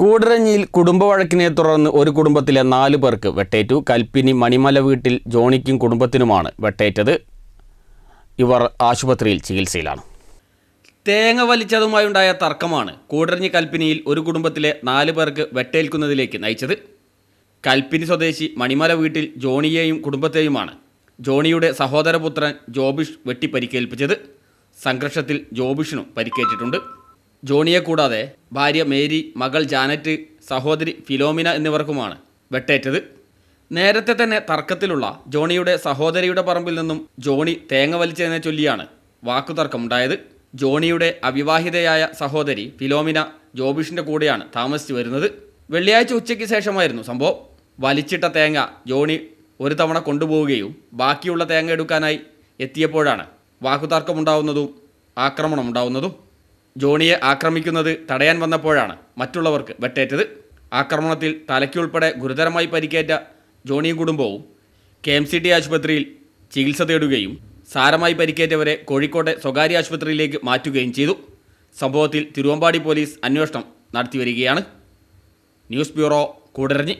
കൂടരഞ്ഞിയിൽ കുടുംബവഴക്കിനെ തുടർന്ന് ഒരു കുടുംബത്തിലെ നാല് പേർക്ക് വെട്ടേറ്റു. കൽപ്പിനി മണിമല വീട്ടിൽ ജോണിക്കും കുടുംബത്തിനുമാണ് വെട്ടേറ്റത്. ഇവർ ആശുപത്രിയിൽ ചികിത്സയിലാണ്. തേങ്ങ വലിച്ചതുമായുണ്ടായ തർക്കമാണ് കൂടരഞ്ഞി കൽപ്പിനിയിൽ ഒരു കുടുംബത്തിലെ നാല് പേർക്ക് വെട്ടേൽക്കുന്നതിലേക്ക് നയിച്ചത്. കൽപ്പിനി സ്വദേശി മണിമല വീട്ടിൽ ജോണിയെയും കുടുംബത്തെയുമാണ് ജോണിയുടെ സഹോദരപുത്രൻ ജോബിഷ് വെട്ടിപ്പരിക്കേൽപ്പിച്ചത്. സംഘർഷത്തിൽ ജോബിഷിനും പരിക്കേറ്റിട്ടുണ്ട്. ജോണിയെ കൂടാതെ ഭാര്യ മേരി മകൾ ജാനറ്റ് സഹോദരി ഫിലോമിന എന്നിവർക്കുമാണ് വെട്ടേറ്റത്. നേരത്തെ തന്നെ തർക്കത്തിലുള്ള ജോണിയുടെ സഹോദരിയുടെ പറമ്പിൽ നിന്നും ജോണി തേങ്ങ വലിച്ചതിനെ ചൊല്ലിയാണ് വാക്കുതർക്കമുണ്ടായത്. ജോണിയുടെ അവിവാഹിതയായ സഹോദരി ഫിലോമിന ജോബിഷിന്റെ കൂടെയാണ് താമസിച്ചു വരുന്നത്. വെള്ളിയാഴ്ച ഉച്ചയ്ക്ക് ശേഷമായിരുന്നു സംഭവം. വലിച്ചിട്ട തേങ്ങ ജോണി ഒരു തവണ കൊണ്ടുപോവുകയും ബാക്കിയുള്ള തേങ്ങ എടുക്കാനായി എത്തിയപ്പോഴാണ് വാക്കുതർക്കമുണ്ടാവുന്നതും ആക്രമണമുണ്ടാവുന്നതും ജോണിയെ ആക്രമിക്കുന്നത് തടയാൻ വന്നപ്പോഴാണ് മറ്റുള്ളവർക്ക് വെട്ടേറ്റത്. ആക്രമണത്തിൽ തലയ്ക്കുൾപ്പെടെ ഗുരുതരമായി പരിക്കേറ്റ ജോണിയും കുടുംബവും കെ എം സി ടി ആശുപത്രിയിൽ ചികിത്സ തേടുകയും സാരമായി പരിക്കേറ്റവരെ കോഴിക്കോട്ടെ സ്വകാര്യ ആശുപത്രിയിലേക്ക് മാറ്റുകയും ചെയ്തു. സംഭവത്തിൽ തിരുവമ്പാടി പോലീസ് അന്വേഷണം നടത്തിവരികയാണ്. News bureau Koodaranji.